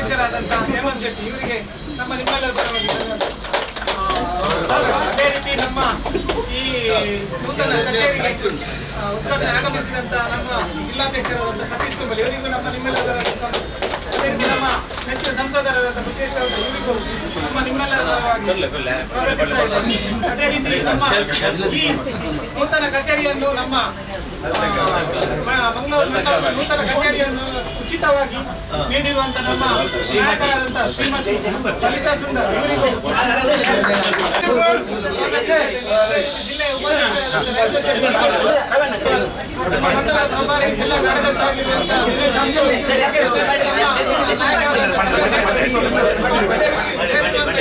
ಅಧ್ಯಕ್ಷರಾದಂತಹ ಹೇಮಂತ್ ಶೆಟ್ಟಿ ಇವರಿಗೆ ನಮ್ಮ ನಿಮ್ಮೆಲ್ಲರ ಅದೇ ರೀತಿ ನಮ್ಮ ಈ ನೂತನ ಕಚೇರಿಗೆ ಉದ್ಘಾಟನೆ ಆಗಮಿಸಿದಂತ ನಮ್ಮ ಜಿಲ್ಲಾಧ್ಯಕ್ಷರಾದಂತಹ ಸತೀಶ್ ಕುಂಬಲ್ ಇವರಿಗೂ ನಮ್ಮ ನಿಮ್ಮೆಲ್ಲರ ಅದೇ ರೀತಿ ನಮ್ಮ ನೆಚ್ಚಿನ ಸಂಸದರಾದಂತಹ ಮುಖೇಶ್ ಅವರ ಇವರಿಗೂ ನಮ್ಮ ನಿಮ್ಮೆಲ್ಲರ ಸ್ವಾಗತಿಸ್ತಾ ಇದ್ದೇನೆ. ಅದೇ ರೀತಿ ನಮ್ಮ ಈ ನೂತನ ಕಚೇರಿಯನ್ನು ನಮ್ಮ ಮಂಗಳೂರು ನೂತನ ಕಚೇರಿಯನ್ನು ಉಚಿತವಾಗಿ ನೀಡಿರುವಂತ ನಮ್ಮ ನಾಯಕರಾದಂತಹ ಶ್ರೀಮತಿ ಲಲಿತಾ ಸುಂದರ್ ಇವರಿಗೂ. ಜಿಲ್ಲಾ ಕಾರ್ಯದರ್ಶಿ ಆಗಿರುವಂತಹ ದಿನೇಶ್ ಸೇರಿರುವಂತಹ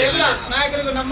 ಎಲ್ಲ ನಾಯಕರಿಗೂ ನಮ್ಮ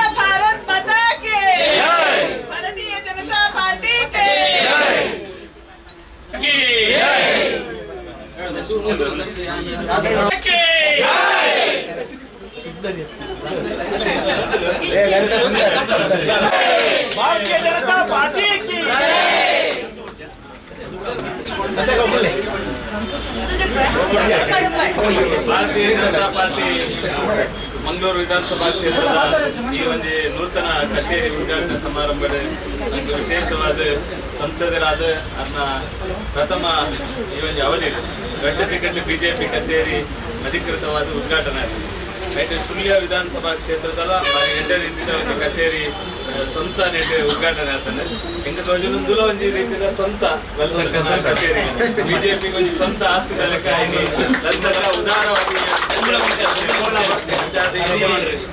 ಭಾರತೀಯ ಜನತಾ ಪಾರ್ಟಿ ಭಾರತೀಯ ಜನತಾ ಪಾರ್ಟಿ ಮಂಗಳೂರು ವಿಧಾನಸಭಾ ಕ್ಷೇತ್ರದ ಈ ಒಂದು ನೂತನ ಕಚೇರಿ ಉದ್ಘಾಟನಾ ಸಮಾರಂಭದಲ್ಲಿ ನಮಗೆ ವಿಶೇಷವಾದ ಸಂಸದರಾದ ಅದನ್ನ ಪ್ರಥಮ ಈ ಒಂದು ಅವಧಿ. ಗಡ್ಡ ತಿಕಟ್ಟು ಬಿಜೆಪಿ ಕಚೇರಿ ಅಧಿಕೃತವಾದ ಉದ್ಘಾಟನೆ ಆಗಿದೆ అయితే ಸುಳ್ಯ ವಿಧಾನಸಭಾ ಕ್ಷೇತ್ರದಲ್ಲ మరి ಎಂಟನೇ ರೀತಿಯ ಒಂದು ಕಚೇರಿ ಆ, ಸ್ವಂತ ನೆಟ್ಟು ಉದ್ಘಾಟನೆ ಆಗ್ತದೆ ಹೆಂಗ ತೋಜನೊಂದುಲ ಒಂದು ರೀತಿಯ ಸ್ವಂತ ಲಲಿತಕ್ಕನ ಕಚೇರಿ ಬಿಜೆಪಿ ಒಂದು ಸ್ವಂತ ಆಸ್ತಿ ಲೆಕ್ಕ ಇಲ್ಲಿ ಲಲಿತಕ್ಕ ಉದಾರವಾಗಿ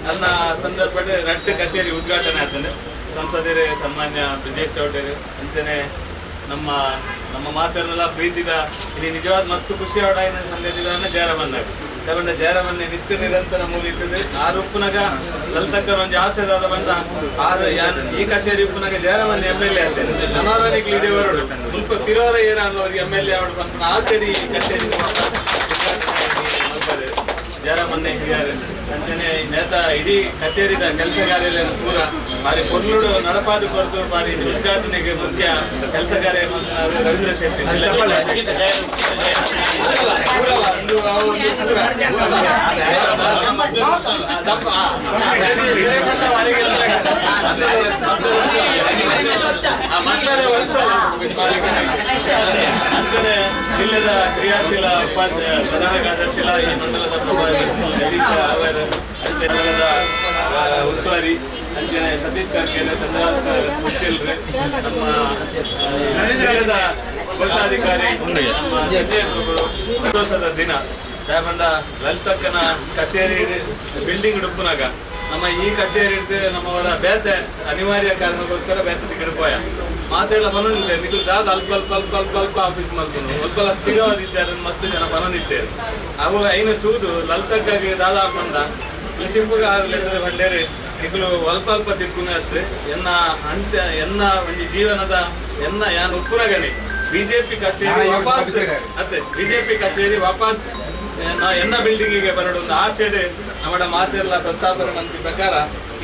ಅನ್ನ ಸಂದರ್ಭದ ರಟ್ಟು ಕಚೇರಿ ಉದ್ಘಾಟನೆ ಆಗ್ತದೆ ಸಂಸದರೇ ಸನ್ಮಾನ್ಯ ಬ್ರಿಜೇಶ್ ಚೌಟರಿ ಅಂಚನೆ ನಮ್ಮ ನಮ್ಮ ಮಾತನ್ನೆಲ್ಲ ಪ್ರೀತಿದ ಇಲ್ಲಿ ನಿಜವಾದ ಮಸ್ತ್ ಖುಷಿ ಆಡಾಯಿನ ಸಂಗತಿಗಳನ್ನ ಜಾರಮನ್ನಾಗ ತಗೊಂಡ ಜಾರಮನ್ನೆ ನಿತ್ಯ ನಿರಂತರ ಮೂಲಿತದೆ ಆರು ಉಪ್ಪುನಗ ಲಲಿತಕ್ಕನ ಒಂದು ಆಸೆದಾದ ಬಂದ ಆರು ಈ ಕಚೇರಿ ಉಪ್ಪುನಗ ಜಯರಾಮನ್ ಎಂ ಎಲ್ ಎ ಅಂತೇನೆ ಅನಾರೋಗ್ಯ ಇಡೀ ಸ್ವಲ್ಪ ತಿರೋರ ಏನ ಅನ್ನೋರಿಗೆ ಎಂ ಎಲ್ ಎ ಅವರು ಆಸೆಡಿ ಈ ಕಚೇರಿ ಜರ ಮೊನ್ನೆ ಹಿರಿಯರು. ಅಂಚನೆ ನೇತ ಇಡೀ ಕಚೇರಿದ ಕೆಲಸಗಾರ ಪೂರ ಬಾರಿ ಕೊಲ್ಲೂರು ನಡಪಾದು ಕೊರತು ಬಾರಿ ಉದ್ಘಾಟನೆಗೆ ಮುಖ್ಯ ಕೆಲಸ ಕಾರ್ಯ ರವೀಂದ್ರ ಶೆಟ್ಟಿ ವರ್ಷ ಅಂಚನೆ ಜಿಲ್ಲೆದ ಕ್ರಿಯಾಶೀಲ ಉಪಾಧ್ಯ ಪ್ರಧಾನ ಕಾರ್ಯದರ್ಶಿಲ ಈ ಮಂಡಲದ ಅವರ ಆ, ಉಸ್ತುವಾರಿ ಅಂಜನೆ ಸತೀಶ್ ಕರ್ಕೇರೆ ಚಂದ್ರನಾಥ್ ಕುಚ್ಚಿಲ್ರೆ ನಮ್ಮ ಜಿಲ್ಲೆದ ಕೋಶಾಧಿಕಾರಿ ನಮ್ಮ ಸಂಜಯ್ ಪ್ರಭು ಸಂತೋಷದ ದಿನ. ಯಾಕಂದ ಲಲಿತಕ್ಕನ ಕಚೇರಿ ಬಿಲ್ಡಿಂಗ್ ಡುಪ್ಪುನಾಗ ನಮ್ಮ ಈ ಕಚೇರಿ ಹಿಡಿದು ನಮ್ಮವರ ಬೇತೆ ಅನಿವಾರ್ಯ ಕಾರಣಕ್ಕೋಸ್ಕರ ಬೇತೆ ತಿಕ್ಕಡೆ ಪೋಯ ಮಾತೆಲ್ಲ ಬಂದಿದ್ದೆ ನಿಖಿಲ್ ದಾದ ಅಲ್ಪ ಅಲ್ಪ ಅಲ್ಪ ಅಲ್ಪ ಅಲ್ಪ ಆಫೀಸ್ ಮಾಡ್ಕೊಂಡು ಅಲ್ಪ ಸ್ಥಿರವಾದಿದ್ದಾರೆ ಮಸ್ತ್ ಜನ ಬಂದಿದ್ದೇವೆ ಅವು ಐನು ತೂದು ಲಲಿತಕ್ಕಾಗಿ ದಾದ ಹಾಕೊಂಡ ಚಿಂಪುಗ ಲೆಕ್ಕದ ಬಂಡೇರಿ ನಿಖಲು ಅಲ್ಪ ಅಲ್ಪ ಹತ್ರ ಎನ್ನ ಅಂತ್ಯ ಎನ್ನ ಒಂದು ಜೀವನದ ಎನ್ನ ಯಾನ್ ಉಪ್ಪುನಗನಿ ಬಿಜೆಪಿ ಕಚೇರಿ ವಾಪಸ್ ಅತ್ತೆ ಬಿಜೆಪಿ ಕಚೇರಿ ವಾಪಸ್ ನಾ ಎನ್ನ ಬಿಲ್ಡಿಂಗಿಗೆ ಬರಡು ಒಂದು ನಮ್ಮಡ ನಮ್ಮ ಮಾತೆಲ್ಲ ಪ್ರಸ್ತಾಪನೆ ಮಂತ್ರಿ ಪ್ರಕಾರ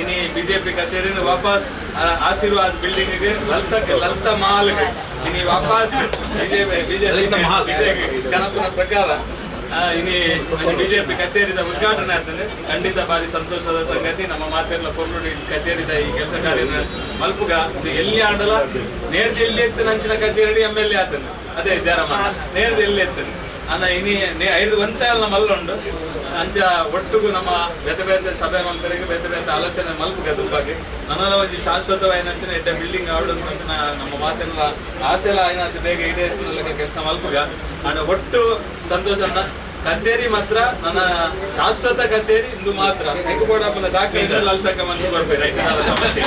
ಇನಿ ಬಿಜೆಪಿ ಕಚೇರಿನ ವಾಪಸ್ ಆಶೀರ್ವಾದ ಬಿಲ್ಡಿಂಗಿಗೆ ಲಲಿತಕ್ಕೆ ಲಲಿತ ಮಹಲ್ಗೆ ಇನಿ ವಾಪಸ್ ಬಿಜೆಪಿ ಬಿಜೆಪಿ ಕನಪನ ಪ್ರಕಾರ ಇನಿ ಬಿಜೆಪಿ ಕಚೇರಿದ ಉದ್ಘಾಟನೆ ಆಗ್ತದೆ. ಖಂಡಿತ ಬಾರಿ ಸಂತೋಷದ ಸಂಗತಿ. ನಮ್ಮ ಮಾತೆಲ್ಲ ಕೊರ್ಲುಡಿ ಕಚೇರಿದ ಈ ಕೆಲಸ ಕಾರ್ಯ ಮಲ್ಪುಗ. ಇದು ಎಲ್ಲಿ ಆಡಲ್ಲ ನೇರ್ದು ಎಲ್ಲಿ ಎತ್ತು ನಂಚಿನ ಕಚೇರಿ? ಎಂ ಎಲ್ ಎ ಅದೇ ಜರಮ ನೇರ್ದು ಎಲ್ಲಿ ಎತ್ತನು? ಅನ್ನ ಇನಿ ಐದು ಒಂತ ಅಲ್ಲ ಮಲ್ಲುಂಡು. ಅಂಚ ಒಟ್ಟಿಗೂ ನಮ್ಮ ಬೇತೆ ಬೇತೆ ಸಭೆ ಮಂತ್ರಿಗೆ ಬೇತೆ ಬೇತೆ ಆಲೋಚನೆ ಮಲ್ಪ ತುಂಬಾಗಿ. ನನ್ನ ಒಂಜಿ ಶಾಶ್ವತವಾಯಿನ ಎಡ್ಡೆ ಬಿಲ್ಡಿಂಗ್ ಅಂಚಿನ ನಮ್ಮ ಮಾತೆಲ್ಲ ಆಸೆ ಎಲ್ಲ ಆಯ್ನಂತ ಬೇಗ ಈಡೇರಿಸಿದ ಕೆಲಸ ಮಲ್ಪುಗ ಅಂಡ್ ಒಟ್ಟು ಸಂತೋಷನ ಕಚೇರಿ ಮಾತ್ರ ನನ್ನ ಶಾಶ್ವತ ಕಚೇರಿ ಇಂದು ಮಾತ್ರ. ಹೆಂಗಬೋಡಪ್ಪನ ದಾಖಲೆ ಅಲ್ತಕ್ಕ ಮಂದಿ ಬರ್ಬೇಕು. ಸಮಸ್ಯೆ.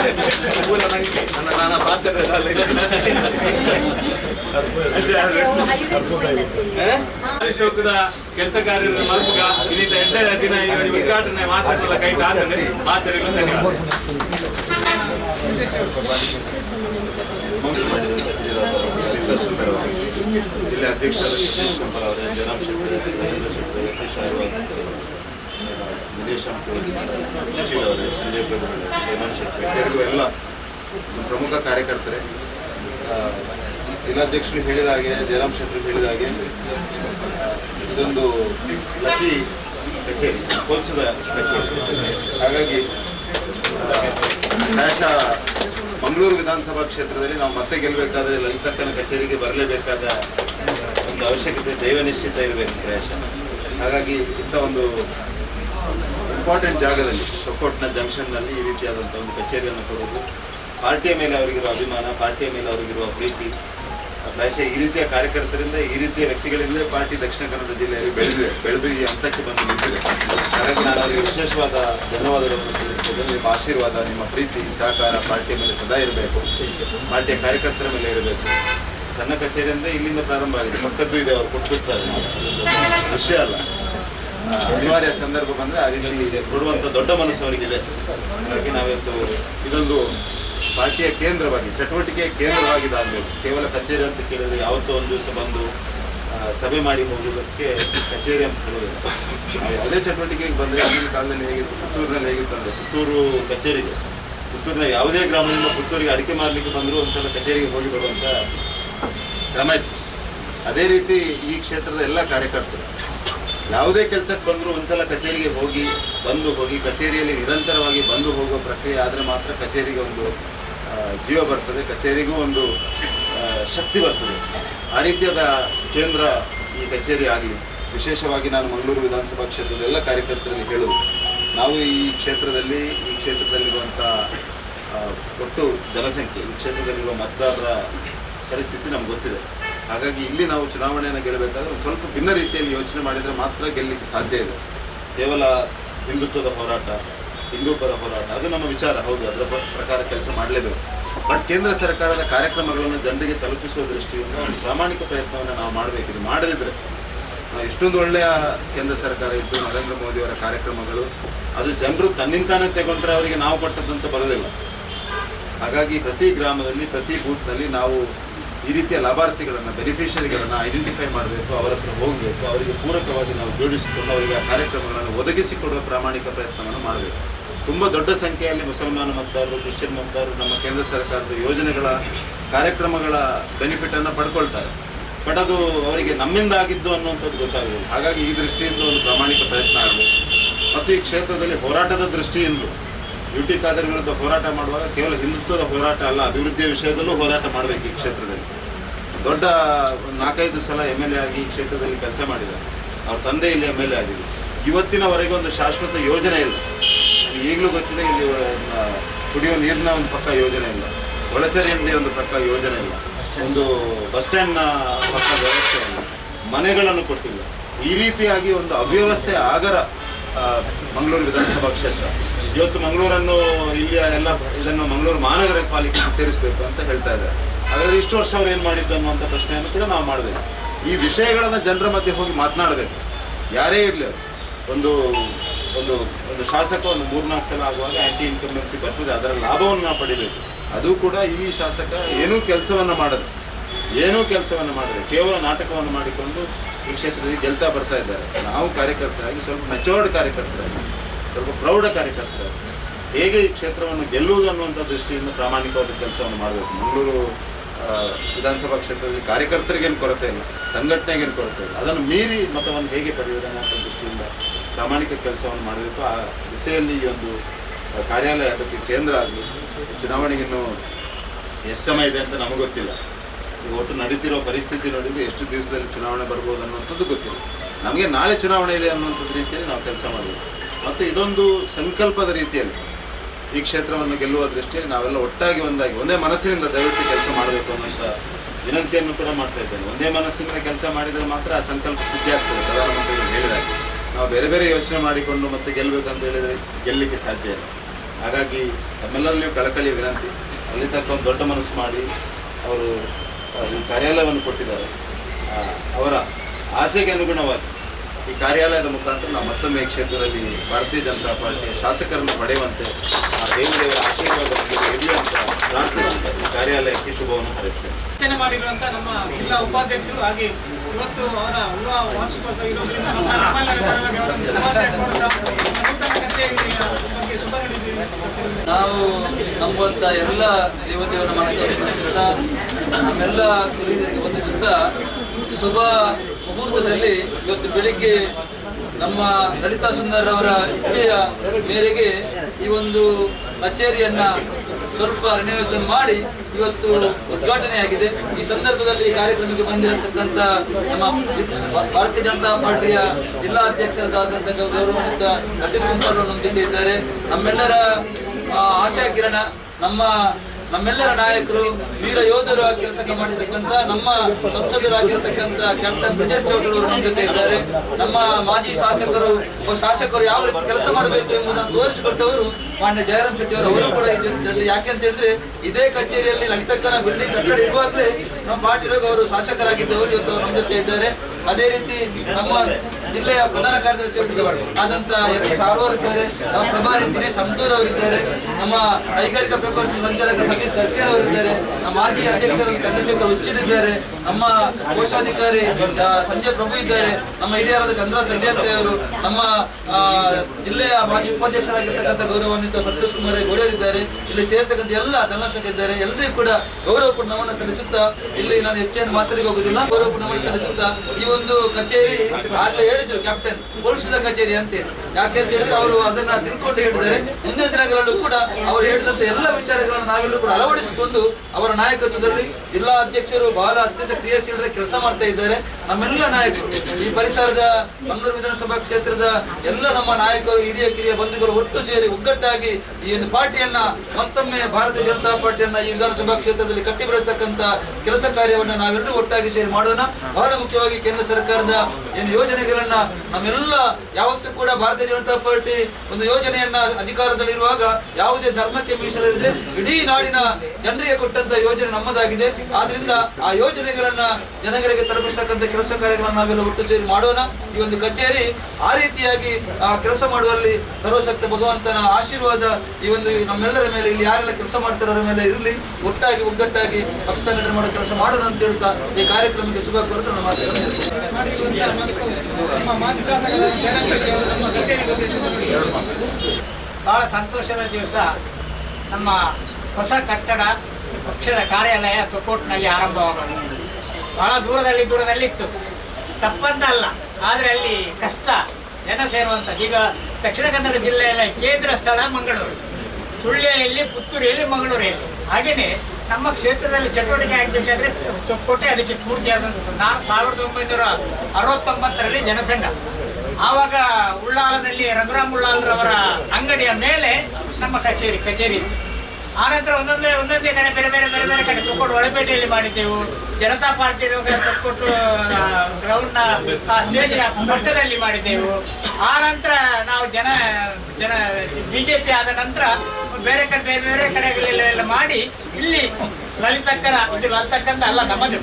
ಪೂರ ನಂಗೆ ನನ್ನ ನನ್ನ ಪಾತ್ರ ಶೋಕದ ಕೆಲಸ ಕಾರ್ಯದ ಮಾರ್ಗ ಇನ್ನಿತ ಎಂಟನೇ ದಿನ ಈ ಉದ್ಘಾಟನೆ ಮಾತಾಡಲ್ಲ ಕೈ ಆದನೆ ಮಾತರಿಗೂ ಧನ್ಯವಾದ. ಇಲ್ಲಿ ಅಧ್ಯಕ್ಷರಾದ ಸುರೇಶ್ ಕಂಪಲ್ ಅವರೇ, ಜಯರಾಮ್ ಶೆಟ್ಟಿ ನರೇಂದ್ರ ಶೆಟ್ಟಿ ಯತೀಶ್ ಅರ್ವಾಲ್ ನಿಲೇಶ್ ಮುಚ್ಚೀಲ್ ಅವರೇ, ಸಂಜಯ್ ಪ್ರಭು ಹೇಮಂತ್ ಶೆಟ್ಟಿ ಸೇರಿರುವ ಎಲ್ಲ ಪ್ರಮುಖ ಕಾರ್ಯಕರ್ತರೇ ಜಿಲ್ಲಾಧ್ಯಕ್ಷರು ಹೇಳಿದ ಹಾಗೆ, ಜಯರಾಮ್ ಶೆಟ್ಟರು ಹೇಳಿದ ಹಾಗೆ, ಇದೊಂದು ಲಸಿ ಕಚೇರಿ ಹೋಲಿಸಿದ ಕಚೇರಿ. ಹಾಗಾಗಿ ಪ್ರಾಯಶಃ ಮಂಗಳೂರು ವಿಧಾನಸಭಾ ಕ್ಷೇತ್ರದಲ್ಲಿ ನಾವು ಮತ್ತೆ ಗೆಲ್ಲಬೇಕಾದ್ರೆ ಲಲಿತಕ್ಕನ ಕಚೇರಿಗೆ ಬರಲೇಬೇಕಾದ ಒಂದು ಅವಶ್ಯಕತೆ, ದೈವ ನಿಶ್ಚಿತ ಇರಬೇಕು ಹಾಗಾಗಿ ಇಂಥ ಒಂದು ಇಂಪಾರ್ಟೆಂಟ್ ಜಾಗದಲ್ಲಿ ತೊಕ್ಕೋಟ್ನ ಜಂಕ್ಷನ್ನಲ್ಲಿ ಈ ರೀತಿಯಾದಂಥ ಒಂದು ಕಚೇರಿಯನ್ನು ಕೊಡೋದು. ಪಾರ್ಟಿಯ ಮೇಲೆ ಅವರಿಗಿರುವ ಅಭಿಮಾನ, ಪಾರ್ಟಿಯ ಮೇಲೆ ಅವರಿಗಿರುವ ಪ್ರೀತಿ ಪ್ರಾಯಶಃ ಈ ರೀತಿಯ ಕಾರ್ಯಕರ್ತರಿಂದ, ಈ ರೀತಿಯ ವ್ಯಕ್ತಿಗಳಿಂದ ಪಾರ್ಟಿ ದಕ್ಷಿಣ ಕನ್ನಡ ಜಿಲ್ಲೆಯಲ್ಲಿ ಬೆಳೆದಿದೆ. ಬೆಳೆದು ಈ ಹಂತಕ್ಕೆ ಬಂದು ನಿಂತಿದೆ. ಹಾಗಾಗಿ ನಾನು ಅವರಿಗೆ ವಿಶೇಷವಾದ ಧನ್ಯವಾದಗಳನ್ನು ತಿಳಿಸ್ತೇನೆ ನಿಮ್ಮ ಆಶೀರ್ವಾದ, ನಿಮ್ಮ ಪ್ರೀತಿ, ಸಹಕಾರ ಪಾರ್ಟಿಯ ಮೇಲೆ ಸದಾ ಇರಬೇಕು. ಪಾರ್ಟಿಯ ಕಾರ್ಯಕರ್ತರ ಮೇಲೆ ಇರಬೇಕು. ಸಣ್ಣ ಕಚೇರಿಯಿಂದ ಇಲ್ಲಿಂದ ಪ್ರಾರಂಭ ಆಗಿದೆ. ಪಕ್ಕದ್ದು ಇದೆ ಅವರು ಕೊಟ್ಬಿಡ್ತಾರೆ. ವಿಷಯ ಅಲ್ಲ. ಅನಿವಾರ್ಯ ಸಂದರ್ಭ ಬಂದರೆ ಆ ರೀತಿ ಕೊಡುವಂಥ ದೊಡ್ಡ ಮನಸ್ಸು ಅವರಿಗಿದೆ. ಹಾಗಾಗಿ ನಾವಿವತ್ತು ಇದೊಂದು ಪಾರ್ಟಿಯ ಕೇಂದ್ರವಾಗಿ, ಚಟುವಟಿಕೆಯ ಕೇಂದ್ರವಾಗಿದ್ದಾಗಬೇಕು ಕೇವಲ ಕಚೇರಿ ಅಂತ ಕೇಳಿದ್ರೆ ಯಾವತ್ತೋ ಒಂದು ದಿವಸ ಬಂದು ಸಭೆ ಮಾಡಿ ಹೋಗುವುದಕ್ಕೆ ಕಚೇರಿ ಅಂತ ಹೇಳೋದಿಲ್ಲ ಯಾವುದೇ ಚಟುವಟಿಕೆಗೆ ಬಂದರೆ ಆಗಿನ ಕಾಲದಲ್ಲಿ ಹೇಗಿತ್ತು? ಪುತ್ತೂರಿನಲ್ಲಿ ಹೇಗಿತ್ತಂದ್ರೆ ಪುತ್ತೂರು ಕಚೇರಿಗೆ, ಪುತ್ತೂರಿನ ಯಾವುದೇ ಗ್ರಾಮದಿಂದ ಪುತ್ತೂರಿಗೆ ಅಡಿಕೆ ಮಾರಲಿಕ್ಕೆ ಬಂದರೂ ಒಂದ್ಸಲ ಕಚೇರಿಗೆ ಹೋಗಿ ಬರುವಂಥ ಕ್ರಮ ಇತ್ತು. ಅದೇ ರೀತಿ ಈ ಕ್ಷೇತ್ರದ ಎಲ್ಲ ಕಾರ್ಯಕರ್ತರು, ಯಾವುದೇ ಕೆಲಸಕ್ಕೆ ಬಂದರೂ ಒಂದ್ಸಲ ಕಚೇರಿಗೆ ಹೋಗಿ, ಬಂದು ಹೋಗಿ, ಕಚೇರಿಯಲ್ಲಿ ನಿರಂತರವಾಗಿ ಬಂದು ಹೋಗೋ ಪ್ರಕ್ರಿಯೆ ಆದರೆ ಮಾತ್ರ ಕಚೇರಿಗೆ ಒಂದು ಜೀವ ಬರ್ತದೆ, ಕಚೇರಿಗೂ ಒಂದು ಶಕ್ತಿ ಬರ್ತದೆ. ಆ ರೀತಿಯಾದ ಕೇಂದ್ರ ಈ ಕಚೇರಿ ಆಗಲಿ, ವಿಶೇಷವಾಗಿ ನಾನು ಮಂಗಳೂರು ವಿಧಾನಸಭಾ ಕ್ಷೇತ್ರದ ಎಲ್ಲ ಕಾರ್ಯಕರ್ತರಲ್ಲಿ ಹೇಳೋದು, ನಾವು ಈ ಕ್ಷೇತ್ರದಲ್ಲಿ, ಈ ಕ್ಷೇತ್ರದಲ್ಲಿರುವಂಥ ಒಟ್ಟು ಜನಸಂಖ್ಯೆ, ಈ ಕ್ಷೇತ್ರದಲ್ಲಿರುವ ಮತದಾರರ ಪರಿಸ್ಥಿತಿ ನಮ್ಗೆ ಗೊತ್ತಿದೆ. ಹಾಗಾಗಿ ಇಲ್ಲಿ ನಾವು ಚುನಾವಣೆಯನ್ನು ಗೆಲ್ಲಬೇಕಾದ್ರೆ ಸ್ವಲ್ಪ ಭಿನ್ನ ರೀತಿಯಲ್ಲಿ ಯೋಚನೆ ಮಾಡಿದರೆ ಮಾತ್ರ ಗೆಲ್ಲಲಿಕ್ಕೆ ಸಾಧ್ಯ ಇದೆ. ಕೇವಲ ಹಿಂದುತ್ವದ ಹೋರಾಟ ಹಿಂದೂ ಪರ ಹೋರಾಟ. ಅದು ನಮ್ಮ ವಿಚಾರ, ಹೌದು, ಅದರ ಪ್ರಕಾರ ಕೆಲಸ ಮಾಡಲೇಬೇಕು. ಬಟ್ ಕೇಂದ್ರ ಸರ್ಕಾರದ ಕಾರ್ಯಕ್ರಮಗಳನ್ನು ಜನರಿಗೆ ತಲುಪಿಸುವ ದೃಷ್ಟಿಯಿಂದ ಪ್ರಾಮಾಣಿಕ ಪ್ರಯತ್ನವನ್ನು ನಾವು ಮಾಡಬೇಕಿದೆ ಮಾಡದಿದ್ರೆ ಎಷ್ಟೊಂದು ಒಳ್ಳೆಯ ಕೇಂದ್ರ ಸರ್ಕಾರ ಇದ್ದು, ನರೇಂದ್ರ ಮೋದಿಯವರ ಕಾರ್ಯಕ್ರಮಗಳು, ಅದು ಜನರು ತನ್ನಿಂತಾನೇ ತಗೊಂಡ್ರೆ ಅವರಿಗೆ ನಾವು ಕೊಟ್ಟದ್ದಂತ ಬರೋದಿಲ್ಲ. ಹಾಗಾಗಿ ಪ್ರತಿ ಗ್ರಾಮದಲ್ಲಿ, ಪ್ರತಿ ಬೂತ್ನಲ್ಲಿ ನಾವು ಈ ರೀತಿಯ ಲಾಭಾರ್ಥಿಗಳನ್ನು ಬೆನಿಫಿಷರಿಗಳನ್ನು ಐಡೆಂಟಿಫೈ ಮಾಡಬೇಕು, ಅವರ ಹತ್ರ ಹೋಗಬೇಕು, ಅವರಿಗೆ ಪೂರಕವಾಗಿ ನಾವು ಜೋಡಿಸಿಕೊಂಡು ಅವರಿಗೆ ಆ ಕಾರ್ಯಕ್ರಮಗಳನ್ನು ಒದಗಿಸಿಕೊಡುವ ಪ್ರಾಮಾಣಿಕ ಪ್ರಯತ್ನವನ್ನು ಮಾಡಬೇಕು. ತುಂಬ ದೊಡ್ಡ ಸಂಖ್ಯೆಯಲ್ಲಿ ಮುಸಲ್ಮಾನ ಮತದಾರರು, ಕ್ರಿಶ್ಚಿಯನ್ ಮತದಾರರು ನಮ್ಮ ಕೇಂದ್ರ ಸರ್ಕಾರದ ಯೋಜನೆಗಳ ಕಾರ್ಯಕ್ರಮಗಳ ಬೆನಿಫಿಟನ್ನು ಪಡ್ಕೊಳ್ತಾರೆ. ಬಟ್ ಅದು ಅವರಿಗೆ ನಮ್ಮಿಂದ ಆಗಿದ್ದು ಅನ್ನುವಂಥದ್ದು ಗೊತ್ತಾಗಲಿಲ್ಲ ಹಾಗಾಗಿ ಈ ದೃಷ್ಟಿಯಿಂದ ಒಂದು ಪ್ರಾಮಾಣಿಕ ಪ್ರಯತ್ನ ಆಗಬೇಕು. ಮತ್ತು ಈ ಕ್ಷೇತ್ರದಲ್ಲಿ ಹೋರಾಟದ ದೃಷ್ಟಿಯಿಂದಲೂ ಯು ಟಿ ಖಾದರ್ ವಿರುದ್ಧ ಹೋರಾಟ ಮಾಡುವಾಗ ಕೇವಲ ಹಿಂದುತ್ವದ ಹೋರಾಟ ಅಲ್ಲ, ಅಭಿವೃದ್ಧಿಯ ವಿಷಯದಲ್ಲೂ ಹೋರಾಟ ಮಾಡಬೇಕು ಈ ಕ್ಷೇತ್ರದಲ್ಲಿ. ದೊಡ್ಡ ನಾಲ್ಕೈದು ಸಲ ಎಂ ಎಲ್ ಎ ಆಗಿ ಈ ಕ್ಷೇತ್ರದಲ್ಲಿ ಕೆಲಸ ಮಾಡಿದ್ದಾರೆ. ಅವ್ರ ತಂದೆ ಇಲ್ಲಿ ಎಂ ಎಲ್ ಎ ಆಗಿದೆ ಇವತ್ತಿನವರೆಗೆ ಒಂದು ಶಾಶ್ವತ ಯೋಜನೆ ಇಲ್ಲ. ಈಗಲೂ ಗೊತ್ತಿದೆ ಇಲ್ಲಿ ಕುಡಿಯೋ ನೀರಿನ ಒಂದು ಪಕ್ಕ ಯೋಜನೆ ಇಲ್ಲ. ಒಳಚರಂಡಿ ಒಂದು ಪಕ್ಕ ಯೋಜನೆ ಇಲ್ಲ. ಒಂದು ಬಸ್ ಸ್ಟ್ಯಾಂಡ್ನ ಪಕ್ಕ ವ್ಯವಸ್ಥೆ ಇಲ್ಲ. ಮನೆಗಳನ್ನು ಕೊಟ್ಟಿಲ್ಲ. ಈ ರೀತಿಯಾಗಿ ಒಂದು ಅವ್ಯವಸ್ಥೆ ಆಗರ ಮಂಗಳೂರು ವಿಧಾನಸಭಾ ಕ್ಷೇತ್ರ. ಇವತ್ತು ಮಂಗಳೂರನ್ನು ಇಲ್ಲಿಯ ಎಲ್ಲ ಇದನ್ನು ಮಂಗಳೂರು ಮಹಾನಗರ ಪಾಲಿಕೆಗೆ ಸೇರಿಸಬೇಕು ಅಂತ ಹೇಳ್ತಾ ಇದ್ದಾರೆ. ಹಾಗಾದ್ರೆ ಇಷ್ಟು ವರ್ಷ ಅವ್ರು ಏನು ಮಾಡಿದ್ದು ಅನ್ನುವಂಥ ಪ್ರಶ್ನೆಯನ್ನು ಕೂಡ ನಾವು ಮಾಡಬೇಕು. ಈ ವಿಷಯಗಳನ್ನು ಜನರ ಮಧ್ಯೆ ಹೋಗಿ ಮಾತನಾಡಬೇಕು. ಯಾರೇ ಇರಲಿ ಒಂದು ಒಂದು ಒಂದು ಶಾಸಕ ಒಂದು ಮೂರ್ನಾಲ್ಕು ಸಲ ಆಗುವಾಗ ಆ್ಯಂಟಿ ಇನ್ಕಂಬೆನ್ಸಿ ಬರ್ತದೆ. ಅದರ ಲಾಭವನ್ನು ನಾವು ಪಡಿಬೇಕು. ಅದು ಕೂಡ ಈ ಶಾಸಕ ಏನೂ ಕೆಲಸವನ್ನು ಮಾಡದು ಏನೂ ಕೆಲಸವನ್ನು ಮಾಡದೆ ಕೇವಲ ನಾಟಕವನ್ನು ಮಾಡಿಕೊಂಡು ಈ ಕ್ಷೇತ್ರದಲ್ಲಿ ಗೆಲ್ತಾ ಬರ್ತಾ ಇದ್ದಾರೆ. ನಾವು ಕಾರ್ಯಕರ್ತರಾಗಿ ಸ್ವಲ್ಪ ಮೆಚೋರ್ಡ್ ಕಾರ್ಯಕರ್ತರಾಗಿ, ಸ್ವಲ್ಪ ಪ್ರೌಢ ಕಾರ್ಯಕರ್ತರಾಗಿ, ಹೇಗೆ ಈ ಕ್ಷೇತ್ರವನ್ನು ಗೆಲ್ಲುವುದು ಅನ್ನುವಂಥ ದೃಷ್ಟಿಯಿಂದ ಪ್ರಾಮಾಣಿಕವಾದ ಕೆಲಸವನ್ನು ಮಾಡಬೇಕು. ಮಂಗಳೂರು ವಿಧಾನಸಭಾ ಕ್ಷೇತ್ರದಲ್ಲಿ ಕಾರ್ಯಕರ್ತರಿಗೇನು ಕೊರತೆ ಇಲ್ಲ, ಸಂಘಟನೆಗೇನು ಕೊರತೆ ಇಲ್ಲ. ಅದನ್ನು ಮೀರಿ ಮತವನ್ನು ಹೇಗೆ ಪಡೆಯುವುದನ್ನು ಪ್ರಾಮಾಣಿಕ ಕೆಲಸವನ್ನು ಮಾಡಬೇಕು ಆ ದಿಸೆಯಲ್ಲಿ ಈ ಒಂದು ಕಾರ್ಯಾಲಯ ಅದಕ್ಕೆ ಕೇಂದ್ರ ಆಗಲಿ ಚುನಾವಣೆಗಿನ್ನು ಎಷ್ಟು ಸಮಯ ಇದೆ ಅಂತ ನಮಗೆ ಗೊತ್ತಿಲ್ಲ. ಒಟ್ಟು ನಡೀತಿರೋ ಪರಿಸ್ಥಿತಿ ನೋಡಿದರೆ ಎಷ್ಟು ದಿವಸದಲ್ಲಿ ಚುನಾವಣೆ ಬರ್ಬೋದು ಅನ್ನುವಂಥದ್ದು ಗೊತ್ತಿಲ್ಲ. ನಮಗೆ ನಾಳೆ ಚುನಾವಣೆ ಇದೆ ಅನ್ನುವಂಥದ್ದು ರೀತಿಯಲ್ಲಿ ನಾವು ಕೆಲಸ ಮಾಡಬೇಕು ಮತ್ತು ಇದೊಂದು ಸಂಕಲ್ಪದ ರೀತಿಯಲ್ಲಿ ಈ ಕ್ಷೇತ್ರವನ್ನು ಗೆಲ್ಲುವ ದೃಷ್ಟಿಯಲ್ಲಿ ನಾವೆಲ್ಲ ಒಟ್ಟಾಗಿ ಒಂದಾಗಿ, ಒಂದೇ ಮನಸ್ಸಿನಿಂದ ದಯವಿಟ್ಟು ಕೆಲಸ ಮಾಡಬೇಕು ಅನ್ನೋಂಥ ವಿನಂತಿಯನ್ನು ಕೂಡ ಮಾಡ್ತಾ ಇದ್ದೇನೆ. ಒಂದೇ ಮನಸ್ಸಿನಿಂದ ಕೆಲಸ ಮಾಡಿದರೆ ಮಾತ್ರ ಆ ಸಂಕಲ್ಪ ಸಿದ್ಧಿ ಆಗ್ತದೆ ಪ್ರಧಾನಮಂತ್ರಿಗಳು ಹೇಳಿದಾಗ. ನಾವು ಬೇರೆ ಬೇರೆ ಯೋಚನೆ ಮಾಡಿಕೊಂಡು ಮತ್ತೆ ಗೆಲ್ಲಬೇಕಂತ ಹೇಳಿದರೆ ಗೆಲ್ಲಲಿಕ್ಕೆ ಸಾಧ್ಯ ಇಲ್ಲ. ಹಾಗಾಗಿ ತಮ್ಮೆಲ್ಲರಲ್ಲಿಯೂ ಕಳಕಳಿಯ ವಿನಂತಿ, ಅಲ್ಲಿ ತಕ್ಕ ಒಂದು ದೊಡ್ಡ ಮನಸ್ಸು ಮಾಡಿ ಅವರು ಈ ಕಾರ್ಯಾಲಯವನ್ನು ಕೊಟ್ಟಿದ್ದಾರೆ. ಅವರ ಆಸೆಗೆ ಅನುಗುಣವಾಗಿ ಈ ಕಾರ್ಯಾಲಯದ ಮುಖಾಂತರ ನಾವು ಮತ್ತೊಮ್ಮೆ ಕ್ಷೇತ್ರದಲ್ಲಿ ಭಾರತೀಯ ಜನತಾ ಪಾರ್ಟಿಯ ಶಾಸಕರನ್ನು ಪಡೆಯುವಂತೆ ಆ ದೇವದೇವರ ಆಶೀರ್ವಾದ ಹಿಡಿಯುವಂತ ಪ್ರಾರ್ಥಿಸುತ್ತಾ ಈ ಕಾರ್ಯಾಲಯಕ್ಕೆ ಶುಭವನ್ನು ಹಾರೈಸ್ತೇನೆ. ರಚನೆ ಮಾಡಿರುವಂತ ನಮ್ಮ ಜಿಲ್ಲಾ ಉಪಾಧ್ಯಕ್ಷರು ಹಾಗೆ ಇವತ್ತು ಅವರ ವಿವಾಹ ವಾರ್ಷಿಕೋತ್ಸವ ಇರೋದ್ರಿಂದ ನಾವು ನಂಬುವಂತ ಎಲ್ಲ ಮನಸ್ಸನ್ನು ಸ್ಮರಿಸುತ್ತಾ, ನಮ್ಮೆಲ್ಲ ಈ ಶುಭ ಮುಹೂರ್ತದಲ್ಲಿ ಇವತ್ತು ಬೆಳಿಗ್ಗೆ ನಮ್ಮ ಲಲಿತಾ ಸುಂದರ್ ಅವರ ಇಚ್ಛೆಯ ಮೇರೆಗೆ ಈ ಒಂದು ಕಚೇರಿಯನ್ನ ಸ್ವಲ್ಪ ರಿನೋವೇಷನ್ ಮಾಡಿ ಇವತ್ತು ಉದ್ಘಾಟನೆಯಾಗಿದೆ. ಈ ಸಂದರ್ಭದಲ್ಲಿ ಕಾರ್ಯಕ್ರಮಕ್ಕೆ ಬಂದಿರತಕ್ಕಂಥ ನಮ್ಮ ಭಾರತೀಯ ಜನತಾ ಪಾರ್ಟಿಯ ಜಿಲ್ಲಾ ಅಧ್ಯಕ್ಷರಾದಂಥ ಗೌರವಾನ್ವಿತ ಸತೀಶ್ ಕುಮಾರ್ ಅವರು ನಮ್ಮ ಜೊತೆ ಇದ್ದಾರೆ. ನಮ್ಮೆಲ್ಲರ ಆಶಯ ಆಶಾ ಕಿರಣ, ನಮ್ಮ ನಮ್ಮೆಲ್ಲರ ನಾಯಕರು, ವೀರ ಯೋಧರು ಕೆಲಸ ಮಾಡಿರ್ತಕ್ಕಂಥ, ನಮ್ಮ ಸಂಸದರಾಗಿರ್ತಕ್ಕಂಥ ಕ್ಯಾಪ್ಟನ್ ಬ್ರಿಜೇಶ್ ಅವರು ನಮ್ಮ ಜೊತೆ ಇದ್ದಾರೆ. ನಮ್ಮ ಮಾಜಿ ಶಾಸಕರು ಶಾಸಕರು ಯಾವ ರೀತಿ ಕೆಲಸ ಮಾಡಬೇಕು ಎಂಬುದನ್ನು ತೋರಿಸಿಕೊಟ್ಟವರು ಮಾನ್ಯ ಜಯರಾಮ್ ಶೆಟ್ಟಿ ಅವರು ಅವರು ಕೂಡ ಇದರಲ್ಲಿ ಯಾಕೆ ಅಂತ ಹೇಳಿದ್ರೆ, ಇದೇ ಕಚೇರಿಯಲ್ಲಿ ಲಲಿತಕ್ಕನ ಬಿಲ್ಡಿಂಗ್ ಕಟ್ಟಡ ಇರುವಾಗಲೇ ನಮ್ಮ ಪಾರ್ಟಿ ಅವರು ಶಾಸಕರಾಗಿದ್ದವರು ಇವತ್ತು ನಮ್ಮ ಜೊತೆ ಇದ್ದಾರೆ. ಅದೇ ರೀತಿ ನಮ್ಮ ಜಿಲ್ಲೆಯ ಪ್ರಧಾನ ಕಾರ್ಯದರ್ಶಿ ಆದಂತ ಎಸ್ ಶಾರ್ವರ್ ಇದ್ದಾರೆ. ನಮ್ಮ ಪ್ರಭಾರಿ ದಿನೇಶ್ ಸಂತೂರ್ ಅವರಿದ್ದಾರೆ. ನಮ್ಮ ಕೈಗಾರಿಕಾ ಪ್ರಕೋಷ್ಠ ಸಂಚಾಲಕ ಸತೀಶ್ ಕರ್ಕೆ ಅವರಿದ್ದಾರೆ. ನಮ್ಮ ಮಾಜಿ ಅಧ್ಯಕ್ಷರ ಚಂದ್ರಶೇಖರ್ ಹುಚ್ಚಿರಿದ್ದಾರೆ. ನಮ್ಮ ಕೋಶಾಧಿಕಾರಿ ಸಂಜಯ್ ಪ್ರಭು ಇದ್ದಾರೆ. ನಮ್ಮ ಹಿರಿಯರಾದ ಚಂದ್ರ ಅವರು, ನಮ್ಮ ಜಿಲ್ಲೆಯ ಮಾಜಿ ಉಪಾಧ್ಯಕ್ಷರಾಗಿರ್ತಕ್ಕಂಥ ಗೌರವಾನ್ವಿತ ಸಂತೋಷ್ ಕುಮಾರ್ ಗೌಡರಿದ್ದಾರೆ ಇಲ್ಲಿ ಸೇರ್ತಕ್ಕಂಥ ಎಲ್ಲ ಧನಲಕ್ಷಕ ಇದ್ದಾರೆ. ಎಲ್ಲರಿಗೂ ಕೂಡ ಗೌರವ ಪೂರ್ಣವನ್ನು ಸಲ್ಲಿಸುತ್ತಾ ಇಲ್ಲಿ ನಾನು ಹೆಚ್ಚೇನು ಮಾತ್ರೆಗೆ ಹೋಗುದಿಲ್ಲ ಗೌರವ ಪೂರ್ಣವನ್ನು ಸಲ್ಲಿಸುತ್ತಾ ಈ ಒಂದು ಕಚೇರಿ, ಆಗ್ಲೇ ಹೇಳಿದ್ರು ಕ್ಯಾಪ್ಟನ್, ಪೋಲಿಸಿದ ಕಚೇರಿ ಅಂತ. ಯಾಕೆ ಅಂತ ಹೇಳಿದ್ರೆ ಅವರು ಅದನ್ನ ತಿಳ್ಕೊಂಡು ಹೇಳಿದ್ದಾರೆ. ಮುಂದಿನ ದಿನಗಳಲ್ಲೂ ಕೂಡ ಅವರು ಹೇಳಿದಂತ ಎಲ್ಲ ವಿಚಾರಗಳನ್ನು ನಾವೆಲ್ಲರೂ ಕೂಡ ಅಳವಡಿಸಿಕೊಂಡು ಅವರ ನಾಯಕತ್ವದಲ್ಲಿ ಜಿಲ್ಲಾ ಅಧ್ಯಕ್ಷರು ಬಹಳ ಅತ್ಯಂತ ಕ್ರಿಯಾಶೀಲರ ಕೆಲಸ ಮಾಡ್ತಾ ಇದ್ದಾರೆ. ನಮ್ಮೆಲ್ಲ ನಾಯಕರು, ಈ ಪರಿಸರದ ಮಂಗಳೂರು ವಿಧಾನಸಭಾ ಕ್ಷೇತ್ರದ ಎಲ್ಲ ನಮ್ಮ ನಾಯಕರು, ಹಿರಿಯ, ಕಿರಿಯ ಬಂಧುಗಳು ಒಟ್ಟು ಸೇರಿ ಒಗ್ಗಟ್ಟಾಗಿ ಈ ಒಂದು ಪಾರ್ಟಿಯನ್ನ, ಮತ್ತೊಮ್ಮೆ ಭಾರತೀಯ ಜನತಾ ಪಾರ್ಟಿಯನ್ನ ಈ ವಿಧಾನಸಭಾ ಕ್ಷೇತ್ರದಲ್ಲಿ ಕಟ್ಟಿ ಬೆಳೆಸತಕ್ಕಂತ ಕೆಲಸ ಕಾರ್ಯವನ್ನ ನಾವೆಲ್ಲರೂ ಒಟ್ಟಾಗಿ ಸೇರಿ ಮಾಡೋಣ. ಬಹಳ ಮುಖ್ಯವಾಗಿ ಕೇಂದ್ರ ಸರ್ಕಾರದ ಏನು ಯೋಜನೆಗಳನ್ನ ನಮ್ಮೆಲ್ಲ ಯಾವತ್ತೂ ಕೂಡ ಭಾರತೀಯ ಜನತಾ ಪಾರ್ಟಿ ಒಂದು ಯೋಜನೆಯನ್ನ ಅಧಿಕಾರದಲ್ಲಿರುವಾಗ ಯಾವುದೇ ಧರ್ಮಕ್ಕೆ ಮೀಸಲಿರದೆ ಇಡೀ ನಾಡಿನ ಜನರಿಗೆ ಕೊಟ್ಟಂತ ಯೋಜನೆ ನಮ್ಮದಾಗಿದೆ. ಆದ್ರಿಂದ ಆ ಯೋಜನೆಗಳನ್ನ ಜನಗಳಿಗೆ ತಲುಪಿಸ್ತಕ್ಕಂಥ ಕೆಲಸ ಕಾರ್ಯಗಳನ್ನ ನಾವೆಲ್ಲ ಒಟ್ಟು ಸೇರಿ ಮಾಡೋಣ. ಈ ಒಂದು ಕಚೇರಿ ಆ ರೀತಿಯಾಗಿ, ಆ, ಕೆಲಸ ಮಾಡುವಲ್ಲಿ ಸರ್ವಶಕ್ತ ಭಗವಂತನ ಆಶೀರ್ವಾದ ಈ ಒಂದು ನಮ್ಮೆಲ್ಲರ ಮೇಲೆ ಇಲ್ಲಿ ಯಾರೆಲ್ಲ ಕೆಲಸ ಮಾಡ್ತಾರ ಮೇಲೆ ಇರಲಿ. ಒಟ್ಟಾಗಿ, ಒಗ್ಗಟ್ಟಾಗಿ ಪಕ್ಷದ ಮಾಡೋ ಕೆಲಸ ಮಾಡೋಣ ಅಂತ ಹೇಳ್ತಾ ಈ ಕಾರ್ಯಕ್ರಮಕ್ಕೆ ಶುಭ ಕೋರುತ್ತಾ ನಮ್ಮ ಬಗ್ಗೆ ಬಹಳ ಸಂತೋಷದ ದಿವಸ ನಮ್ಮ ಹೊಸ ಕಟ್ಟಡ ಪಕ್ಷದ ಕಾರ್ಯಾಲಯ ತೊಕ್ಕೋಟ್ನಲ್ಲಿ ಆರಂಭವಾಗೋದು. ಬಹಳ ದೂರದಲ್ಲಿ ದೂರದಲ್ಲಿತ್ತು. ತಪ್ಪಂತಲ್ಲ, ಆದರೆ ಅಲ್ಲಿ ಕಷ್ಟ, ಜನ ಸೇರುವಂಥದ್ದು ಈಗ ದಕ್ಷಿಣ ಕನ್ನಡ ಜಿಲ್ಲೆಯ ಕೇಂದ್ರ ಸ್ಥಳ ಮಂಗಳೂರು. ಸುಳ್ಯದಲ್ಲಿ ಪುತ್ತೂರಿಯಲ್ಲಿ ಮಂಗಳೂರಲ್ಲಿ ಹಾಗೆಯೇ ನಮ್ಮ ಕ್ಷೇತ್ರದಲ್ಲಿ ಚಟುವಟಿಕೆ ಆಗಬೇಕಾದ್ರೆ ತೊಕ್ಕೋಟೆ ಅದಕ್ಕೆ ಪೂರ್ತಿಯಾದಂಥ ನಾನು ಸಾವಿರದ ಒಂಬೈನೂರ ಅರವತ್ತೊಂಬತ್ತರಲ್ಲಿ ಜನಸಂಘ. ಆವಾಗ ಉಳ್ಳಾಲದಲ್ಲಿ ರಘುರಾಮ್ ಉಳ್ಳಾಲ್ರವರ ಅಂಗಡಿಯ ಮೇಲೆ ನಮ್ಮ ಕಚೇರಿ ಕಚೇರಿ ಇತ್ತು. ಆನಂತರ ಒಂದೊಂದೇ ಒಂದೊಂದೇ ಕಡೆ, ಬೇರೆ ಬೇರೆ ಬೇರೆ ಬೇರೆ ಕಡೆ ತೊಕ್ಕೊಂಡು ಒಳಪೇಟೆಯಲ್ಲಿ ಮಾಡಿದ್ದೆವು. ಜನತಾ ಪಾರ್ಟಿ ತೊಕ್ಕೊಟ್ಟು ಗ್ರೌಂಡ್ನ ಸ್ಟೇಜ್ ಮಟ್ಟದಲ್ಲಿ ಮಾಡಿದ್ದೆವು. ಆ ನಂತರ ನಾವು ಜನ ಜನ ಬಿ ಜೆ ಪಿ ಆದ ನಂತರ ಬೇರೆ ಕಡೆ, ಬೇರೆ ಬೇರೆ ಕಡೆಗಳೆಲ್ಲ ಮಾಡಿ, ಇಲ್ಲಿ ಲಲಿತಕ್ಕನ ಇದು ಲಲಿತಕ್ಕಂತ ಅಲ್ಲ, ನಮ್ಮದು.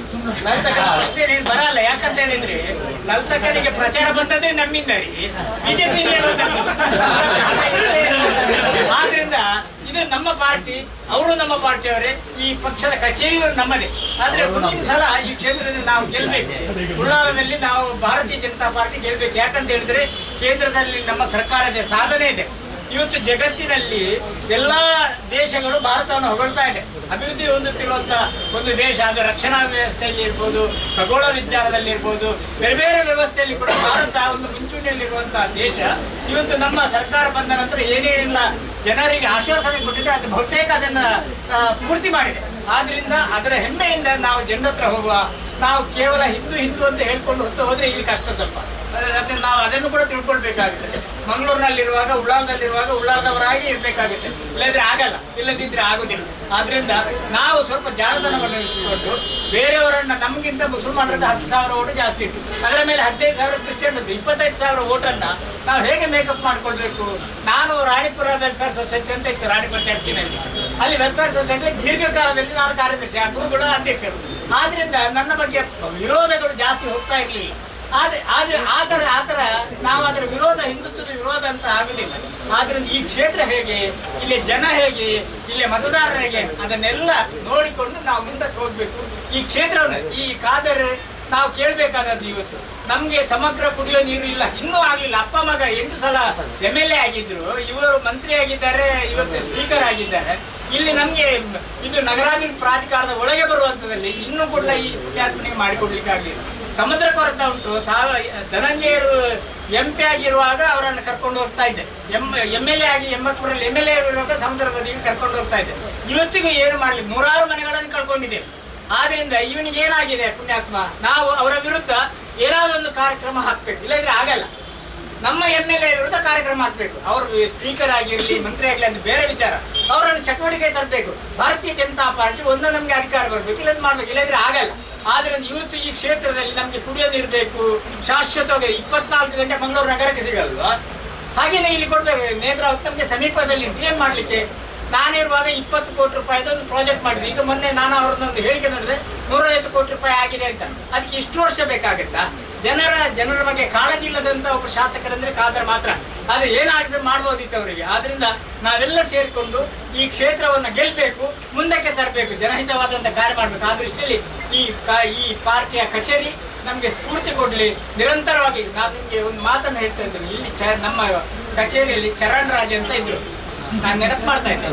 ಲಲಿತಕ್ಕನ ಅಷ್ಟೇ ನೀನು ಬರಲ್ಲ. ಯಾಕಂತ ಹೇಳಿದ್ರಿ ಲಲಿತಕ್ಕನಿಗೆ ಪ್ರಚಾರ ಬಂದದ್ದೇ ನಮ್ಮಿಂದ ರೀ. ಬಿಜೆಪಿ ಆದ್ರಿಂದ ಇದು ನಮ್ಮ ಪಾರ್ಟಿ ಅವರು ನಮ್ಮ ಪಾರ್ಟಿಯವರೇ ಈ ಪಕ್ಷದ ಕಚೇರಿಯು ನಮ್ಮದೇ. ಆದ್ರೆ ಮುಂದಿನ ಸಲ ಈ ಕ್ಷೇತ್ರದಲ್ಲಿ ನಾವು ಗೆಲ್ಬೇಕು. ಉಳ್ಳಾಲದಲ್ಲಿ ನಾವು ಭಾರತೀಯ ಜನತಾ ಪಾರ್ಟಿ ಗೆಲ್ಬೇಕು. ಯಾಕಂತ ಹೇಳಿದ್ರೆ ಕೇಂದ್ರದಲ್ಲಿ ನಮ್ಮ ಸರ್ಕಾರದ ಸಾಧನೆ ಇದೆ. ಇವತ್ತು ಜಗತ್ತಿನಲ್ಲಿ ಎಲ್ಲಾ ದೇಶಗಳು ಭಾರತವನ್ನು ಹೊಗಳ್ತಾ ಇದೆ. ಅಭಿವೃದ್ಧಿ ಹೊಂದುತ್ತಿರುವಂತ ಒಂದು ದೇಶ ಅದು ರಕ್ಷಣಾ ವ್ಯವಸ್ಥೆಯಲ್ಲಿ ಇರ್ಬೋದು, ಖಗೋಳ ವಿಜ್ಞಾನದಲ್ಲಿ ಇರ್ಬೋದು, ಬೇರೆ ಬೇರೆ ವ್ಯವಸ್ಥೆಯಲ್ಲಿ ಕೂಡ ಭಾರತ ಒಂದು ಮುಂಚೂಣಿಯಲ್ಲಿರುವಂತಹ ದೇಶ. ಇವತ್ತು ನಮ್ಮ ಸರ್ಕಾರ ಬಂದ ನಂತರ ಏನೇನಿಲ್ಲ ಜನರಿಗೆ ಆಶ್ವಾಸನೆ ಕೊಟ್ಟಿದೆ, ಅದು ಬಹುತೇಕ ಅದನ್ನ ಪೂರ್ತಿ ಮಾಡಿದೆ. ಆದ್ರಿಂದ ಅದರ ಹೆಮ್ಮೆಯಿಂದ ನಾವು ಜನರತ್ರ ಹೋಗುವ, ನಾವು ಕೇವಲ ಹಿಂದೂ ಹಿಂದೂ ಅಂತ ಹೇಳ್ಕೊಂಡು ಹೊತ್ತು ಹೋದ್ರೆ ಇಲ್ಲಿ ಕಷ್ಟ ಸ್ವಲ್ಪ. ಅದಕ್ಕೆ ನಾವು ಅದನ್ನು ಕೂಡ ತಿಳ್ಕೊಳ್ಬೇಕಾಗುತ್ತೆ ಮಂಗಳೂರಿನಲ್ಲಿರುವಾಗ, ಉಳ್ಳಾಲದಲ್ಲಿರುವಾಗ ಉಳ್ಳಾಲದವರಾಗಿ ಇರಬೇಕಾಗುತ್ತೆ. ಇಲ್ಲದ್ರೆ ಆಗಲ್ಲ ಇಲ್ಲದಿದ್ದರೆ ಆಗೋದಿಲ್ಲ. ಆದ್ದರಿಂದ ನಾವು ಸ್ವಲ್ಪ ಜಾಣತನವನ್ನು ಇಸ್ಕೊಂಡು ಬೇರೆಯವರನ್ನ ನಮಗಿಂತ ಮುಸಲ್ಮಾನರದ್ದು ಹತ್ತು ಸಾವಿರ ಓಟು ಜಾಸ್ತಿ ಇತ್ತು. ಅದರ ಮೇಲೆ ಹದಿನೈದು ಸಾವಿರ ಕ್ರಿಶ್ಚಿಯನ್ ಇತ್ತು ಇಪ್ಪತ್ತೈದು ಸಾವಿರ ಓಟನ್ನು ನಾವು ಹೇಗೆ ಮೇಕಪ್ ಮಾಡ್ಕೊಳ್ಬೇಕು? ನಾನು ರಾಣಿಪುರ ವೆಲ್ಫೇರ್ ಸೊಸೈಟಿ ಅಂತ ಇತ್ತು, ರಾಣಿಪುರ ಚರ್ಚಿನಲ್ಲಿ. ಅಲ್ಲಿ ವೆಲ್ಫೇರ್ ಸೊಸೈಟಿ ದೀರ್ಘಕಾಲದಲ್ಲಿ ನಾನು ಕಾರ್ಯದರ್ಶಿ ಗುರುಗಳು ಅಧ್ಯಕ್ಷರು ಆದ್ದರಿಂದ ನನ್ನ ಬಗ್ಗೆ ವಿರೋಧಗಳು ಜಾಸ್ತಿ ಹೋಗ್ತಾ ಇರಲಿಲ್ಲ. ಆದ್ರೆ ಆದ್ರೆ ಆತರ ಆತರ ನಾವು ಅದರ ವಿರೋಧ, ಹಿಂದುತ್ವದ ವಿರೋಧ ಅಂತ ಆಗಲಿಲ್ಲ ಆದ್ರಿಂದ ಈ ಕ್ಷೇತ್ರ ಹೇಗೆ, ಇಲ್ಲಿ ಜನ ಹೇಗೆ, ಇಲ್ಲಿ ಮತದಾರರು ಹೇಗೆ, ಅದನ್ನೆಲ್ಲ ನೋಡಿಕೊಂಡು ನಾವು ಮುಂದಕ್ಕೆ ಹೋಗ್ಬೇಕು. ಈ ಕ್ಷೇತ್ರವನ್ನು, ಈ ಕಾದರೆ ನಾವು ಕೇಳಬೇಕಾದದ್ದು ಇವತ್ತು. ನಮ್ಗೆ ಸಮಗ್ರ ಕುಡಿಯೋ ನೀರು ಇಲ್ಲ. ಇನ್ನೂ ಆಗ್ಲಿಲ್ಲ. ಅಪ್ಪ ಮಗ ಎಂಟು ಸಲ ಎಂ ಎಲ್ ಎ ಆಗಿದ್ರು. ಇವರು ಮಂತ್ರಿ ಆಗಿದ್ದಾರೆ, ಇವತ್ತು ಸ್ಪೀಕರ್ ಆಗಿದ್ದಾರೆ. ಇಲ್ಲಿ ನಮ್ಗೆ ಇದು ನಗರಾಭಿವೃದ್ಧಿ ಪ್ರಾಧಿಕಾರದ ಒಳಗೆ ಬರುವಂತದಲ್ಲಿ ಇನ್ನೂ ಕೂಡ ಈ ಪುಣ್ಯಾತ್ಮನಿಗೆ ಮಾಡಿಕೊಡ್ಲಿಕ್ಕೆ ಆಗ್ಲಿಲ್ಲ. ಸಮುದ್ರ ಕೊರತೆ ಉಂಟು. ಸಾವ, ಧನಂಜಯರು ಎಂ ಪಿ ಆಗಿರುವಾಗ ಅವರನ್ನು ಕರ್ಕೊಂಡು ಹೋಗ್ತಾ ಇದ್ದೆ. ಎಂ ಎಂ ಎಲ್ ಎ ಆಗಿ ಎಂಬತ್ಮೂರಲ್ಲಿ ಎಂ ಎಲ್ ಎ ಆಗಿರುವಾಗ ಸಮುದ್ರ ಬದಿಗೆ ಕರ್ಕೊಂಡು ಹೋಗ್ತಾ ಇದ್ದೆ. ಇವತ್ತಿಗೂ ಏನು ಮಾಡಲಿ ನೂರಾರು ಮನೆಗಳನ್ನು ಕಳ್ಕೊಂಡಿದ್ದೇವೆ. ಆದ್ರಿಂದ ಇವನಿಗೆ ಏನಾಗಿದೆ ಪುಣ್ಯಾತ್ಮ? ನಾವು ಅವರ ವಿರುದ್ಧ ಏನಾದರೂ ಒಂದು ಕಾರ್ಯಕ್ರಮ ಹಾಕ್ಬೇಕು. ಇಲ್ಲದ್ರೆ ಆಗಲ್ಲ. ನಮ್ಮ ಎಂ ಎಲ್ ಎ ವಿರುದ್ಧ ಕಾರ್ಯಕ್ರಮ ಹಾಕ್ಬೇಕು. ಅವರು ಸ್ಪೀಕರ್ ಆಗಿರಲಿ, ಮಂತ್ರಿ ಆಗಲಿ ಅಂತ ಬೇರೆ ವಿಚಾರ. ಅವರನ್ನು ಚಟುವಟಿಕೆ ತರಬೇಕು. ಭಾರತೀಯ ಜನತಾ ಪಾರ್ಟಿ ಒಂದೊಂದು ನಮಗೆ ಅಧಿಕಾರ ಬರಬೇಕು. ಇಲ್ಲದ್ರೆ ಮಾಡ್ಬೇಕು. ಇಲ್ಲದ್ರೆ ಆಗಲ್ಲ. ಆದ್ರಿಂದ ಇವತ್ತು ಈ ಕ್ಷೇತ್ರದಲ್ಲಿ ನಮಗೆ ಕುಡಿಯೋ ನೀರು ಬೇಕು, ಶಾಶ್ವತವಾಗಿ ಇಪ್ಪತ್ನಾಲ್ಕು ಗಂಟೆ ಮಂಗಳೂರು ನಗರಕ್ಕೆ ಸಿಗಲ್ವಾ? ಹಾಗೇನೆ ಇಲ್ಲಿ ಕೊಡಬೇಕು ನೇತ್ರಾವತಿ ನಮಗೆ ಸಮೀಪದಲ್ಲಿ ಉಂಟು. ಏನ್ ಮಾಡ್ಲಿಕ್ಕೆ? ನಾನಿರುವಾಗ ಇಪ್ಪತ್ತು ಕೋಟಿ ರೂಪಾಯಿದು ಒಂದು ಪ್ರಾಜೆಕ್ಟ್ ಮಾಡಿದ್ವಿ. ಈಗ ಮೊನ್ನೆ ನಾನು ಅವ್ರದ್ದೊಂದು ಹೇಳಿಕೆ ನೋಡಿದೆ, ನೂರೈವತ್ತು ಕೋಟಿ ರೂಪಾಯಿ ಆಗಿದೆ ಅಂತ. ಅದಕ್ಕೆ ಇಷ್ಟು ವರ್ಷ ಬೇಕಾಗುತ್ತಾ? ಜನರ ಜನರ ಬಗ್ಗೆ ಕಾಳಜಿ ಇಲ್ಲದಂತ ಒಬ್ಬ ಶಾಸಕರಂದ್ರೆ ಕಾದರ್ ಮಾತ್ರ. ಆದ್ರೆ ಏನಾಗದೆ ಮಾಡ್ಬೋದಿತ್ತು ಅವರಿಗೆ. ಆದ್ರಿಂದ ನಾವೆಲ್ಲ ಸೇರಿಕೊಂಡು ಈ ಕ್ಷೇತ್ರವನ್ನು ಗೆಲ್ಬೇಕು, ಮುಂದಕ್ಕೆ ತರಬೇಕು, ಜನಹಿತವಾದಂತ ಕಾರ್ಯ ಮಾಡಬೇಕು. ಆ ದೃಷ್ಟಿಯಲ್ಲಿ ಈ ಈ ಪಾರ್ಟಿಯ ಕಚೇರಿ ನಮಗೆ ಸ್ಫೂರ್ತಿ ಕೊಡ್ಲಿ, ನಿರಂತರವಾಗಿ. ನಾನು ನಿಮಗೆ ಒಂದು ಮಾತನ್ನು ಹೇಳ್ತಾ ಇದ್ದೀನಿ. ಇಲ್ಲಿ ಚ, ನಮ್ಮ ಕಚೇರಿಯಲ್ಲಿ ಚರಣ್ ರಾಜ್ ಅಂತ ಇದ್ರು. ನಾನು ನೆನಪು ಮಾಡ್ತಾ ಇದ್ದೆ.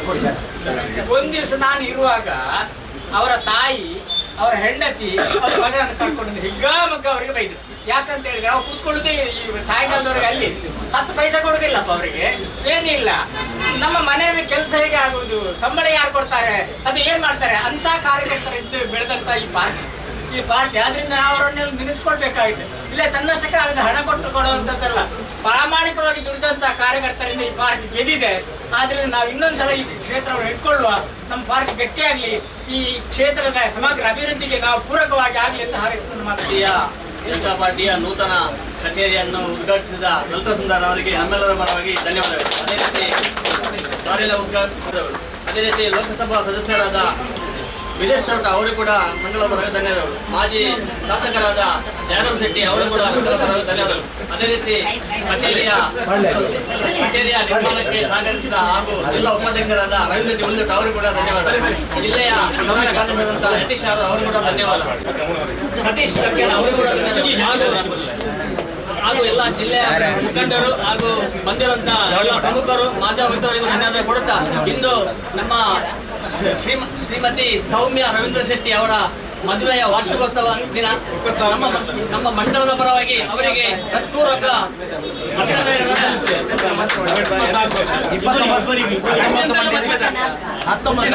ಒಂದ್ ದಿವಸ ನಾನು ಇರುವಾಗ ಅವರ ತಾಯಿ, ಅವರ ಹೆಂಡತಿ, ಅವ್ರ ಮಗನನ್ನು ಕರ್ಕೊಂಡು ಹಿಗ್ಗಾಮಗ್ಗ ಅವರಿಗೆ ಬೈದ್ರು. ಯಾಕಂತ ಹೇಳಿದ್ರೆ ಅವ್ರು ಕೂತ್ಕೊಳ್ಳುದೇ ಸಾಯಂಕಾಲದವರೆಗೆ ಅಲ್ಲಿ. ಹತ್ತು ಪೈಸೆ ಕೊಡುದಿಲ್ಲಪ್ಪ ಅವರಿಗೆ. ಏನಿಲ್ಲ. ನಮ್ಮ ಮನೆಯಲ್ಲಿ ಕೆಲಸ ಹೇಗೆ ಆಗುವುದು? ಸಂಬಳ ಯಾರು ಕೊಡ್ತಾರೆ? ಅದು ಏನ್ ಮಾಡ್ತಾರೆ? ಅಂತ ಕಾರ್ಯಕರ್ತರಿದ್ದು ಬೆಳೆದಂತ ಈ ಪಾರ್ಕ್ ಈ ಪಾರ್ಟಿ ಆದ್ರಿಂದ ಅವರನ್ನೆಲ್ಲ ನೆನೆಸ್ಕೊಳ್ಬೇಕಾಗಿದೆ ಇಲ್ಲ ತನ್ನಷ್ಟಕ್ಕೆ ಆಗದ ಹಣ ಕೊಟ್ಟು ಕೊಡುವಂಥದ್ದಲ್ಲ. ಪ್ರಾಮಾಣಿಕವಾಗಿ ದುಡಿದಂತ ಕಾರ್ಯಕರ್ತರಿಂದ ಈ ಪಾರ್ಕ್ ಗೆದ್ದಿದೆ. ಆದ್ರಿಂದ ನಾವು ಇನ್ನೊಂದ್ಸಲ ಈ ಕ್ಷೇತ್ರವನ್ನು ಇಟ್ಕೊಳ್ಳುವ. ನಮ್ಮ ಪಾರ್ಕ್ ಗಟ್ಟಿಯಾಗಲಿ. ಈ ಕ್ಷೇತ್ರದ ಸಮಗ್ರ ಅಭಿವೃದ್ಧಿಗೆ ನಾವು ಪೂರಕವಾಗಿ ಆಗಲಿ ಅಂತ ಹಾರೈಸಿಕೊಂಡು ಮಾತು ಭಾರತೀಯ ಜನತಾ ಪಾರ್ಟಿಯ ನೂತನ ಕಚೇರಿಯನ್ನು ಉದ್ಘಾಟಿಸಿದ ಲಲಿತಾ ಸುಂದರ್ ಅವರಿಗೆ ಎಂಎಲ್ಎರ ಪರವಾಗಿ ಧನ್ಯವಾದಗಳು. ಅದೇ ರೀತಿ ಕಾರ್ಯಾಲಯ ಉದ್ಘಾಟಿಸಿದವರು. ಅದೇ ರೀತಿ ಲೋಕಸಭಾ ಸದಸ್ಯರಾದ ವಿಜಯ್ ಚೌಟ ಅವರು ಕೂಡ ಮಂಡಲ ಪರವಾಗಿ ಧನ್ಯವಾದಗಳು. ಮಾಜಿ ಶಾಸಕರಾದ ಜಯರಾಮ್ ಶೆಟ್ಟಿ ಅವರು ಕೂಡ ಮಂಡಲ ಪರವಾಗಿ ಧನ್ಯವಾದಗಳು. ಅದೇ ರೀತಿ ಕಚೇರಿಯ ಕಚೇರಿಯ ನಿರ್ಮಾಣಕ್ಕೆ ಸಹಕರಿಸಿದ ಹಾಗೂ ಜಿಲ್ಲಾ ಉಪಾಧ್ಯಕ್ಷರಾದ ರವಿ ಶೆಟ್ಟಿ ಉಳಿದಟ್ಟು ಅವರು ಕೂಡ ಧನ್ಯವಾದ ಜಿಲ್ಲೆಯ ಪ್ರಧಾನ ಕಾರ್ಯದರ್ಶಿಯಾದಂತಹ ಯಾದವ್ ಅವರು ಕೂಡ ಧನ್ಯವಾದ ಸತೀಶ್ ಕಕ್ಕೇರ್ ಅವರು ಕೂಡ ಧನ್ಯವಾದ ಹಾಗೂ ಎಲ್ಲ ಜಿಲ್ಲೆಯ ಮುಖಂಡರು ಹಾಗೂ ಬಂದಿರುವಂತ ಎಲ್ಲ ಪ್ರಮುಖರು ಮಾಧ್ಯಮ ಧನ್ಯವಾದ ಕೊಡುತ್ತಾ ಇಂದು ನಮ್ಮ ಶ್ರೀಮತಿ ಸೌಮ್ಯ ರವೀಂದ್ರ ಶೆಟ್ಟಿ ಅವರ ಮದುವೆಯ ವಾರ್ಷಿಕೋತ್ಸವ ದಿನ. ನಮ್ಮ ನಮ್ಮ ಮಂಡಲದ ಪರವಾಗಿ ಅವರಿಗೆ ಹತ್ತೂರಕ. ಹತ್ತೊಂಬತ್ತು